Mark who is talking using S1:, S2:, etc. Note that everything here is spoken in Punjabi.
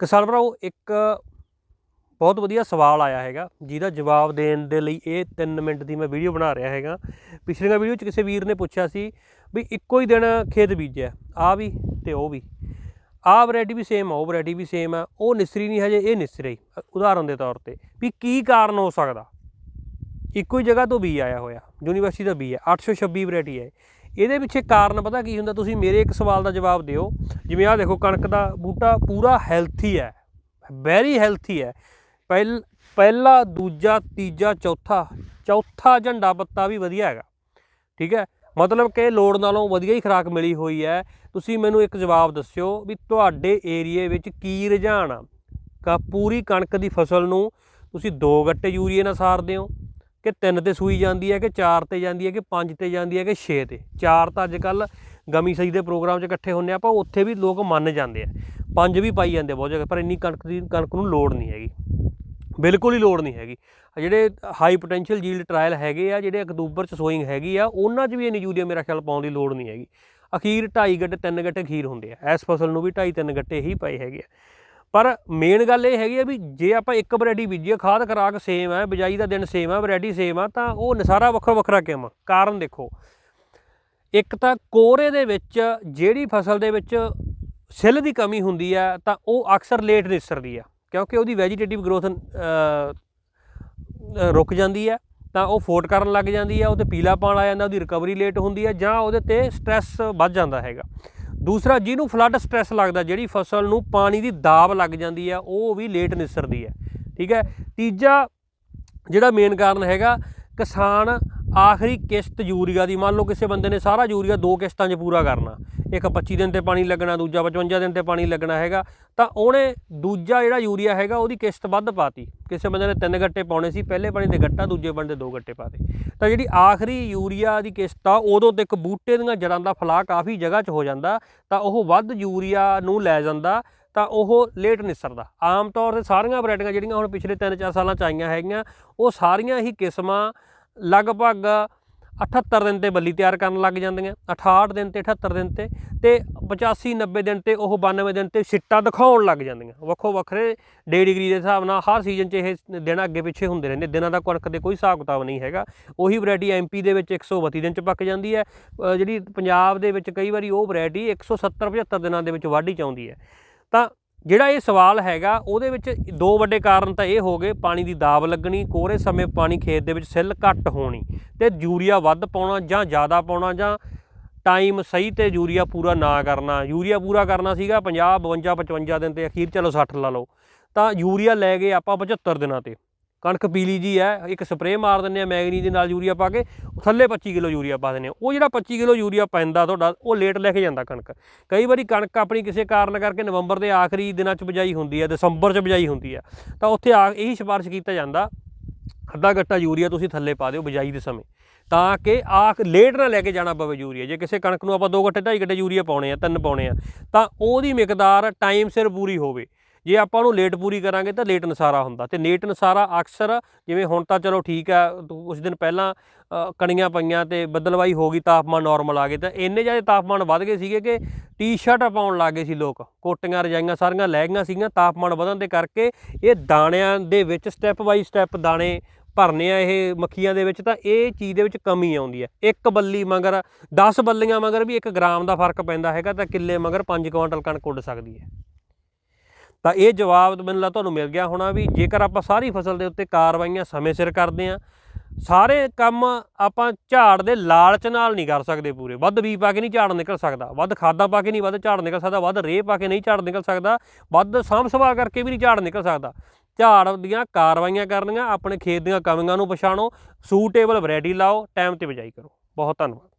S1: ਕਿਸਾਨ ਭਰਾਓ ਇੱਕ ਬਹੁਤ ਵਧੀਆ ਸਵਾਲ ਆਇਆ ਹੈਗਾ ਜਿਹਦਾ ਜਵਾਬ ਦੇਣ ਦੇ ਲਈ ਇਹ 3 ਮਿੰਟ ਦੀ ਮੈਂ ਵੀਡੀਓ ਬਣਾ ਰਿਹਾ ਹੈਗਾ। ਪਿਛਲੀਆਂ ਵੀਡੀਓ 'ਚ ਕਿਸੇ ਵੀਰ ਨੇ ਪੁੱਛਿਆ ਸੀ ਵੀ ਇੱਕੋ ਹੀ ਦਿਨ ਖੇਤ ਬੀਜਿਆ ਆ ਵੀ ਤੇ ਉਹ ਵੀ। ਆਹ ਵੈਰਾਈਟੀ ਵੀ ਸੇਮ ਆ ਉਹ ਵੈਰਾਈਟੀ ਵੀ ਸੇਮ ਆ ਉਹ ਨਿਸਰੀ ਨਹੀਂ ਹਜੇ ਇਹ ਨਿਸਰੀ। ਹੀ, ਉਦਾਹਰਨ ਦੇ ਤੌਰ ਤੇ ਵੀ ਕੀ ਕਾਰਨ ਹੋ ਸਕਦਾ? ਇੱਕੋ ਹੀ ਜਗ੍ਹਾ ਤੋਂ ਬੀ ਆਇਆ ਹੋਇਆ ਯੂਨੀਵਰਸਿਟੀ ਦਾ ਬੀ ਹੈ 826 ਵੈਰਾਈਟੀ ਹੈ ਇਹਦੇ ਪਿੱਛੇ ਕਾਰਨ ਪਤਾ ਕੀ ਹੁੰਦਾ? ਤੁਸੀਂ ਮੇਰੇ ਇੱਕ ਸਵਾਲ ਦਾ ਜਵਾਬ ਦਿਓ। ਜਿਵੇਂ ਆਹ ਦੇਖੋ, ਕਣਕ ਦਾ ਬੂਟਾ ਪੂਰਾ ਹੈਲਥੀ ਹੈ। ਵੈਰੀ ਹੈਲਥੀ ਹੈ। ਪਹਿਲ, ਪਹਿਲਾ, ਦੂਜਾ, ਤੀਜਾ, ਚੌਥਾ ਚੌਥਾ ਝੰਡਾ ਪੱਤਾ ਵੀ ਵਧੀਆ ਹੈਗਾ। ਠੀਕ ਹੈ? ਮਤਲਬ ਕਿ ਲੋੜ ਨਾਲੋਂ ਵਧੀਆ ਹੀ ਖੁਰਾਕ ਮਿਲੀ ਹੋਈ ਹੈ। ਤੁਸੀਂ ਮੈਨੂੰ ਇੱਕ ਜਵਾਬ ਦੱਸਿਓ ਵੀ ਤੁਹਾਡੇ ਏਰੀਏ ਵਿੱਚ ਕੀ ਰੁਝਾਨ ਆ? ਕਾ, ਪੂਰੀ ਕਣਕ ਦੀ ਫਸਲ ਨੂੰ ਤੁਸੀਂ ਦੋ ਗੱਟੇ ਯੂਰੀਏ ਨਾਲ ਸਾਰਦੇ ਹੋ? ਕਿ ਤਿੰਨ ਤੇ ਸੂਈ ਜਾਂਦੀ ਹੈ ਕਿ ਚਾਰ ਤੇ ਜਾਂਦੀ ਹੈ ਕਿ ਪੰਜ ਤੇ ਜਾਂਦੀ ਹੈ ਕਿ 6 ਤੇ। ਚਾਰ ਤਾਂ ਅੱਜ ਕੱਲ ਗਮੀ ਸਹੀ ਦੇ ਪ੍ਰੋਗਰਾਮ 'ਚ ਇਕੱਠੇ ਹੁੰਨੇ ਆਪਾਂ ਉੱਥੇ ਵੀ ਲੋਕ ਮੰਨ ਜਾਂਦੇ ਆ। ਪੰਜ ਵੀ ਪਾਈ ਜਾਂਦੇ ਆ ਬਹੁਤ ਜਗ੍ਹਾ ਪਰ ਇੰਨੀ ਕਣਕ ਦੀ, ਕਣਕ ਨੂੰ ਲੋੜ ਨਹੀਂ ਹੈਗੀ। ਬਿਲਕੁਲ ਹੀ ਲੋੜ ਨਹੀਂ ਹੈਗੀ। ਜਿਹੜੇ ਹਾਈ ਪੋਟੈਂਸ਼ੀਅਲ ਜੀਲਡ ਟ੍ਰਾਇਲ ਹੈਗੇ ਆ, ਜਿਹੜੇ ਅਕਤੂਬਰ ਚ ਸੋਇੰਗ ਹੈਗੀ ਆ, ਉਹਨਾਂ 'ਚ ਵੀ ਇੰਨੀ ਯੂਰੀਆ ਮੇਰਾ ਖਿਆਲ ਪਾਉਣ ਦੀ ਲੋੜ ਨਹੀਂ ਹੈਗੀ। ਅਖੀਰ 2.5 ਗੱਟੇ 3 ਗੱਟੇ ਖੀਰ ਹੁੰਦੇ ਆ। ਇਸ ਫਸਲ ਨੂੰ ਵੀ 2.5 3 ਗੱਟੇ ਹੀ ਪਾਏ ਹੈਗੇ ਆ। ਪਰ ਮੇਨ ਗੱਲ ਇਹ ਹੈਗੀ ਆ ਵੀ ਜੇ ਆਪਾਂ ਇੱਕ ਵੈਰਾਈਟੀ ਬੀਜੀਏ, ਖਾਦ, ਖਰਾਕ ਸੇਮ ਹੈ ਬਿਜਾਈ ਦਾ ਦਿਨ ਸੇਮ ਹੈ ਵੈਰਾਈਟੀ ਸੇਮ ਆ, ਤਾਂ ਉਹ ਨਸਾਰਾ ਵੱਖਰਾ ਵੱਖਰਾ ਕਿਉਂ ਆ ਕਾਰਨ ਦੇਖੋ। ਇੱਕ ਤਾਂ ਕੋਰੇ ਦੇ ਵਿੱਚ ਜਿਹੜੀ ਫਸਲ ਦੇ ਵਿੱਚ ਸਿੱਲ ਦੀ ਕਮੀ ਹੁੰਦੀ ਆ, ਤਾਂ ਉਹ ਅਕਸਰ ਲੇਟ ਨਿਸਰਦੀ ਆ, ਕਿਉਂਕਿ ਉਹਦੀ ਵੈਜੀਟੇਟਿਵ ਗਰੋਥ ਰੁਕ ਜਾਂਦੀ ਹੈ ਤਾਂ ਉਹ ਫੋਟ ਕਰਨ ਲੱਗ ਜਾਂਦੀ ਹੈ ਉਹਤੇ ਪੀਲਾ ਪਾਣ ਆ ਜਾਂਦਾ, ਉਹਦੀ ਰਿਕਵਰੀ ਲੇਟ ਹੁੰਦੀ ਹੈ ਜਾਂ ਉਹਦੇ ਤੇ ਸਟ੍ਰੈਸ ਵੱਧ ਜਾਂਦਾ ਹੈਗਾ। ਦੂਸਰਾ, ਜਿਹਨੂੰ ਫਲੱਡ ਸਟ੍ਰੈਸ ਲੱਗਦਾ, ਜਿਹੜੀ ਫਸਲ ਨੂੰ ਪਾਣੀ ਦੀ ਦਾਬ ਲੱਗ ਜਾਂਦੀ ਹੈ ਉਹ ਵੀ ਲੇਟ ਨਿਸਰਦੀ ਹੈ ਠੀਕ ਹੈ? ਤੀਜਾ ਜਿਹੜਾ ਮੇਨ ਕਾਰਨ ਹੈਗਾ, ਕਿਸਾਨ ਆਖਰੀ ਕਿਸ਼ਤ ਯੂਰੀਆ ਦੀ। ਮੰਨ ਲਓ ਕਿਸੇ ਬੰਦੇ ਨੇ ਸਾਰਾ ਯੂਰੀਆ ਦੋ ਕਿਸ਼ਤਾਂ 'ਚ ਪੂਰਾ ਕਰਨਾ। ਇੱਕ 25 ਦਿਨ ਤੇ ਪਾਣੀ ਲੱਗਣਾ, ਦੂਜਾ 55 ਦਿਨ ਤੇ ਪਾਣੀ ਲੱਗਣਾ ਹੈਗਾ। ਤਾਂ ਉਹਨੇ ਦੂਜਾ ਜਿਹੜਾ ਯੂਰੀਆ ਹੈਗਾ, ਉਹਦੀ ਕਿਸ਼ਤ ਵੱਧ ਪਾਤੀ। ਕਿਸੇ ਬੰਦੇ ਨੇ ਤਿੰਨ ਗੱਟੇ ਪਾਉਣੇ ਸੀ, ਪਹਿਲੇ ਪਾਣੀ ਦੇ ਗੱਟਾ, ਦੂਜੇ ਪਾਣੀ ਦੇ ਦੋ ਗੱਟੇ ਪਾਤੇ। ਤਾਂ ਜਿਹੜੀ ਆਖਰੀ ਯੂਰੀਆ ਦੀ ਕਿਸ਼ਤ ਆ, ਉਦੋਂ ਤੱਕ ਬੂਟੇ ਦੀਆਂ ਜੜਾਂ ਦਾ ਫਲਾਅ ਕਾਫੀ ਜਗ੍ਹਾ 'ਚ ਹੋ ਜਾਂਦਾ। ਤਾਂ ਉਹ ਵੱਧ ਯੂਰੀਆ ਨੂੰ ਲੈ ਜਾਂਦਾ। ਤਾਂ ਉਹ ਲੇਟ ਨਿਸਰਦਾ। ਆਮ ਤੌਰ ਤੇ ਸਾਰੀਆਂ ਵੈਰਾਈਟੀਆਂ ਜਿਹੜੀਆਂ ਹੁਣ ਪਿਛਲੇ 3-4 ਸਾਲਾਂ ਚ ਆਈਆਂ ਹੈਗੀਆਂ, ਉਹ ਸਾਰੀਆਂ ਹੀ ਕਿਸਮਾਂ ਲਗਭਗ 78 ਦਿਨ ਤੇ ਬੱਲੀ ਤਿਆਰ ਕਰਨ ਲੱਗ ਜਾਂਦੀਆਂ 68 ਦਿਨ ਤੇ 78 ਦਿਨ ਤੇ ਤੇ 85 90 ਦਿਨ ਤੇ ਉਹ 92 ਦਿਨ ਤੇ ਸਿੱਟਾ ਦਿਖਾਉਣ ਲੱਗ ਜਾਂਦੀਆਂ। ਵੱਖੋ ਵੱਖਰੇ ਡੇ ਡਿਗਰੀ ਦੇ ਹਿਸਾਬ ਨਾਲ ਹਰ ਸੀਜ਼ਨ 'ਚ ਇਹ ਦਿਨ ਅੱਗੇ ਪਿੱਛੇ ਹੁੰਦੇ ਰਹਿੰਦੇ, ਦਿਨਾਂ ਦਾ ਕਣਕ ਦੇ ਕੋਈ ਹਿਸਾਬ ਕਿਤਾਬ ਨਹੀਂ ਹੈਗਾ। ਉਹੀ ਵੈਰਾਈਟੀ ਐਮਪੀ ਦੇ ਵਿੱਚ 132 ਦਿਨ 'ਚ ਪੱਕ ਜਾਂਦੀ ਹੈ ਜਿਹੜੀ ਪੰਜਾਬ ਦੇ ਵਿੱਚ ਕਈ ਵਾਰੀ ਉਹ ਵੈਰਾਈਟੀ 170 75 ਦਿਨਾਂ ਦੇ ਵਿੱਚ ਵਾਢੀ ਚ ਆਉਂਦੀ ਹੈ। ਤਾਂ ਜਿਹੜਾ ਇਹ ਸਵਾਲ ਹੈਗਾ, ਉਹਦੇ ਵਿੱਚ ਦੋ ਵੱਡੇ ਕਾਰਨ ਤਾਂ ਇਹ ਹੋ ਗਏ, ਪਾਣੀ ਦੀ ਦਾਬ ਲੱਗਣੀ ਕੋਰੇ ਸਮੇਂ ਪਾਣੀ ਖੇਤ ਦੇ ਵਿੱਚ ਸਿੱਲ ਘੱਟ ਹੋਣੀ ਤੇ ਯੂਰੀਆ ਵੱਧ ਪਾਉਣਾ ਜਾਂ ਜ਼ਿਆਦਾ ਪਾਉਣਾ ਜਾਂ ਟਾਈਮ ਸਹੀ ਤੇ ਯੂਰੀਆ ਪੂਰਾ ਨਾ ਕਰਨਾ। ਯੂਰੀਆ ਪੂਰਾ ਕਰਨਾ ਸੀਗਾ 50 52 55 ਦਿਨ ਤੇ, ਅਖੀਰ ਚਲੋ 60 ਲਾ ਲਓ। ਤਾਂ ਯੂਰੀਆ ਲੈ ਗਏ ਆਪਾਂ 75 ਦਿਨਾਂ ਤੇ। ਕਣਕ ਪੀਲੀ ਜੀ ਹੈ, ਇੱਕ ਸਪਰੇਅ ਮਾਰ ਦਿੰਦੇ ਆ ਮੈਗਨੀ ਦੇ ਨਾਲ ਯੂਰੀਆ ਪਾ ਕੇ, ਥੱਲੇ 25 ਕਿਲੋ ਯੂਰੀਆ ਪਾ ਦਿੰਦੇ ਆ ਉਹ ਜਿਹੜਾ 25 ਕਿਲੋ ਯੂਰੀਆ ਪੈਂਦਾ ਤੁਹਾਡਾ, ਉਹ ਲੇਟ ਲੈ ਕੇ ਜਾਂਦਾ ਕਣਕ। ਕਈ ਵਾਰੀ ਕਣਕ ਆਪਣੀ ਕਿਸੇ ਕਾਰਨ ਕਰਕੇ ਨਵੰਬਰ ਦੇ ਆਖਰੀ ਦਿਨਾਂ 'ਚ ਬਿਜਾਈ ਹੁੰਦੀ ਹੈ, ਦਸੰਬਰ 'ਚ ਬਿਜਾਈ ਹੁੰਦੀ ਹੈ। ਤਾਂ ਉੱਥੇ ਆ, ਇਹੀ ਸਿਫਾਰਿਸ਼ ਕੀਤਾ ਜਾਂਦਾ, ਅੱਧਾ ਗੱਟਾ ਯੂਰੀਆ ਤੁਸੀਂ ਥੱਲੇ ਪਾ ਦਿਓ ਬਿਜਾਈ ਦੇ ਸਮੇਂ। ਤਾਂ ਕਿ ਆਖ ਲੇਟ ਨਾ ਲੈ ਕੇ ਜਾਣਾ ਪਵੇ ਯੂਰੀਆ। ਜੇ ਕਿਸੇ ਕਣਕ ਨੂੰ ਆਪਾਂ ਦੋ ਗੱਟੇ ਢਾਈ ਗੱਟੇ ਯੂਰੀਆ ਪਾਉਣੇ ਆ, ਤਿੰਨ ਪਾਉਣੇ ਆ, ਤਾਂ ਉਹਦੀ ਮਿਕਦਾਰ ਟਾਈਮ ਸਿਰ ਪੂਰੀ ਹੋਵੇ। ਜੇ ਆਪਾਂ ਉਹਨੂੰ ਲੇਟ ਪੂਰੀ ਕਰਾਂਗੇ ਤਾਂ ਲੇਟ ਨਸਾਰਾ ਹੁੰਦਾ ਤੇ ਲੇਟ ਨਸਾਰਾ ਅਕਸਰ ਜਿਵੇਂ ਹੁਣ ਤਾਂ ਚਲੋ ਠੀਕ ਆ ਕੁਝ ਦਿਨ ਪਹਿਲਾਂ ਕਣੀਆਂ ਪਈਆਂ ਤੇ ਬੱਦਲਵਾਈ ਹੋ ਗਈ, ਤਾਪਮਾਨ ਨਾਰਮਲ ਆ ਗਏ ਤਾਂ ਇੰਨੇ ਜ਼ਿਆਦਾ ਤਾਪਮਾਨ ਵੱਧ ਗਏ ਸੀਗੇ ਕਿ ਟੀ-ਸ਼ਰਟ ਪਾਉਣ ਲੱਗ ਗਏ ਸੀ ਲੋਕ। ਕੋਟੀਆਂ, ਰਜਾਈਆਂ ਸਾਰੀਆਂ ਲੈ ਗਈਆਂ ਸੀਗੀਆਂ ਤਾਪਮਾਨ ਵਧਣ ਦੇ ਕਰਕੇ ਇਹ ਦਾਣਿਆਂ ਦੇ ਵਿੱਚ ਸਟੈਪ ਬਾਈ ਸਟੈਪ ਦਾਣੇ ਭਰਨੇ ਆ ਇਹ ਮੱਖੀਆਂ ਦੇ ਵਿੱਚ ਤਾਂ ਇਹ ਚੀਜ਼ ਦੇ ਵਿੱਚ ਕਮੀ ਆਉਂਦੀ ਹੈ। ਇੱਕ ਬੱਲੀ ਮਗਰ 10 ਬੱਲੀਆਂ ਮਗਰ ਵੀ 1 ਗ੍ਰਾਮ ਦਾ ਫ਼ਰਕ ਪੈਂਦਾ ਹੈਗਾ ਤਾਂ ਕਿੱਲੇ ਮਗਰ 5 ਕੁਇੰਟਲ ਕਣਕ ਉੱਡ ਸਕਦੀ ਹੈ। ਤਾਂ ਇਹ ਜਵਾਬ ਮੈਨੂੰ ਲੱਗਦਾ ਤੁਹਾਨੂੰ ਮਿਲ ਗਿਆ ਹੋਣਾ ਵੀ ਜੇਕਰ ਆਪਾਂ ਸਾਰੀ ਫਸਲ ਦੇ ਉੱਤੇ ਕਾਰਵਾਈਆਂ ਸਮੇਂ ਸਿਰ ਕਰਦੇ ਆ ਸਾਰੇ ਕੰਮ ਆਪਾਂ ਝਾੜ ਦੇ ਲਾਲਚ ਨਾਲ ਨਹੀਂ ਕਰ ਸਕਦੇ ਪੂਰੇ। ਵੱਧ ਬੀ ਪਾ ਕੇ ਨਹੀਂ ਝਾੜ ਨਿਕਲ ਸਕਦਾ, ਵੱਧ ਖਾਦਾਂ ਪਾ ਕੇ ਨਹੀਂ ਵੱਧ ਝਾੜ ਨਿਕਲ ਸਕਦਾ, ਵੱਧ ਰੇਹ ਪਾ ਕੇ ਨਹੀਂ ਝਾੜ ਨਿਕਲ ਸਕਦਾ, ਵੱਧ ਸਾਂਭ ਸੰਭਾਲ ਕਰਕੇ ਵੀ ਨਹੀਂ ਝਾੜ ਨਿਕਲ ਸਕਦਾ। ਝਾੜ ਦੀਆਂ ਕਾਰਵਾਈਆਂ ਕਰਨੀਆਂ, ਆਪਣੇ ਖੇਤ ਦੀਆਂ ਕਮੀਆਂ ਨੂੰ ਪਛਾਣੋ ਸੂਟੇਬਲ ਵੈਰਾਈਟੀ ਲਾਓ ਟਾਈਮ ਤੇ ਬਿਜਾਈ ਕਰੋ। ਬਹੁਤ ਧੰਨਵਾਦ।